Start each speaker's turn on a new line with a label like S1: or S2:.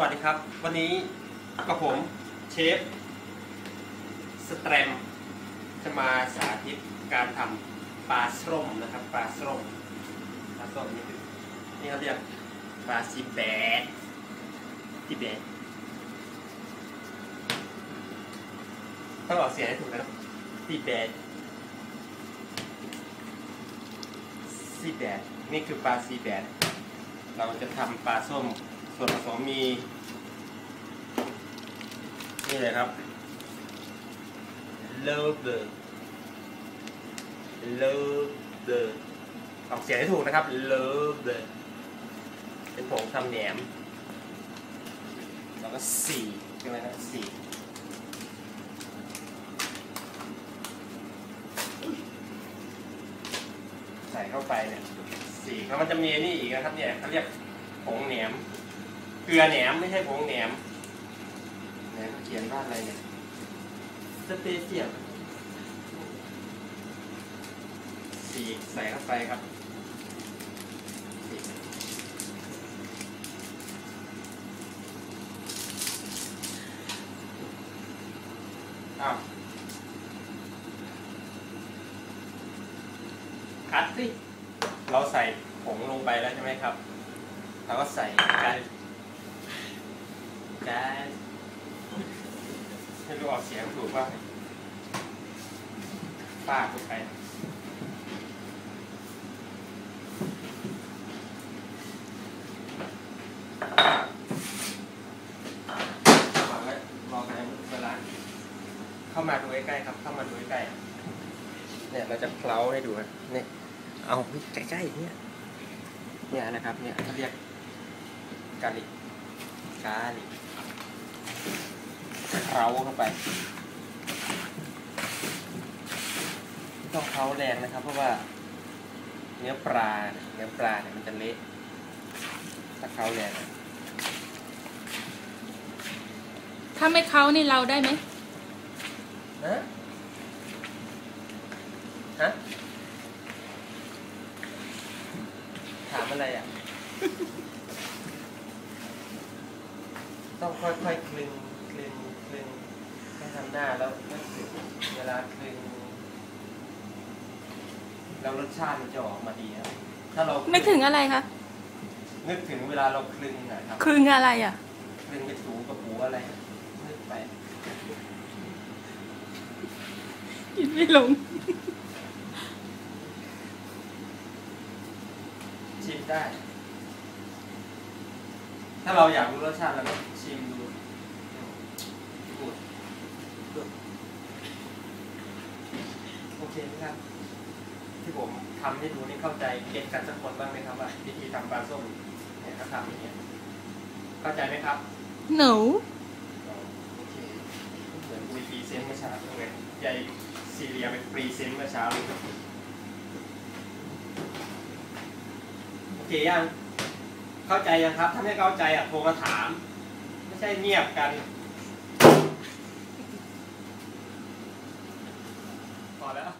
S1: วัสดีครับ วันนี้กับผมเชฟสแตรมจะมาสาธิตการทำปลาส้มนะครับปลาส้มปลาส้มนี่คือนี่เขาเรียกปลาซีแบดซีแบดต้องออกเสียงให้ถูกนะครับซีแบดซีแบดนี่คือปลาซีแบดเราจะทำปลาส้ม ส่วนผสมมี นี่เลยครับ love love ออกเสียงให้ถูกนะครับ love เป็นผงทำแหนม แล้วก็สี่ใช่ไหมนะสีใส่เข้าไปเนี่ยสีแล้วมันจะมีนี่อีกนะครับเนี่ยเขาเรียกผงแหนม เกลือแหนมไม่ใช่ผงแหนมไหนเขาเขียนว่าอะไรเนี่ยสเปเชียลสี่ใส่เข้าไปครับสี่อ้าวคัดสิเราใส่ผงลงไปแล้วใช่ไหมครับ เราก็ใส่กัน กันให้รู้ออกเสียงถูกว่าป้าดลงไปวางไว้รอในเวลาเข้ามาดูใกล้ๆครับ เข้ามาดูใกล้ๆเนี่ยเราจะเคล้าให้ดูนะเนี่ยเอาใกล้ๆเนี่ยเนี่ยนะครับ เนี่ยเขาเรียกกาลิกกาลิก เคล้าเข้าไป ต้องเคล้าแรงนะครับ เพราะว่า เนื้อปลาเนี่ยเนื้อปลาเนี่ยมันจะเละถ้าเคล้าแรงนะ
S2: ถ้าไม่เขานี่เราได้ไหม
S1: ฮะฮะถามอะไรอะ ต้องค่อยๆคลึงคลึงคลึงให้ทำหน้าแล้วนึกถึงเวลาคลึงแล้วรสชาติมันจะออกมาดีครับถ้าเรา
S2: นึกถึงอะไรคะ
S1: นึกถึงเวลาเราคลึงนะครับ
S2: คลึงอะไรอะ
S1: คลึงไปถูกับหูอะไรนึกไป
S2: กินไม่ลง
S1: ชิมได้ ถ้าเราอยากรู้รสชาติเราก็ชิมดูโอเคไหมครับ ที่ผมทำให้ดูนี่เข้าใจเก็ตกันสักคนบ้างไหมครับว่าวิธีทำปลาส้มเนี่ยเขาทำอย่างเงี้ยเข้าใจไหมครับ
S2: หนู
S1: โอเคเหมือนคุยพรีเซนต์เมื่อเช้าเลยยายซีเรียเป็นพรีเซนต์เมื่อเช้าเลยโอเคยัง เข้าใจยังครับ ถ้าไม่เข้าใจอะโทรมาถาม ไม่ใช่เงียบกันพอแล้ว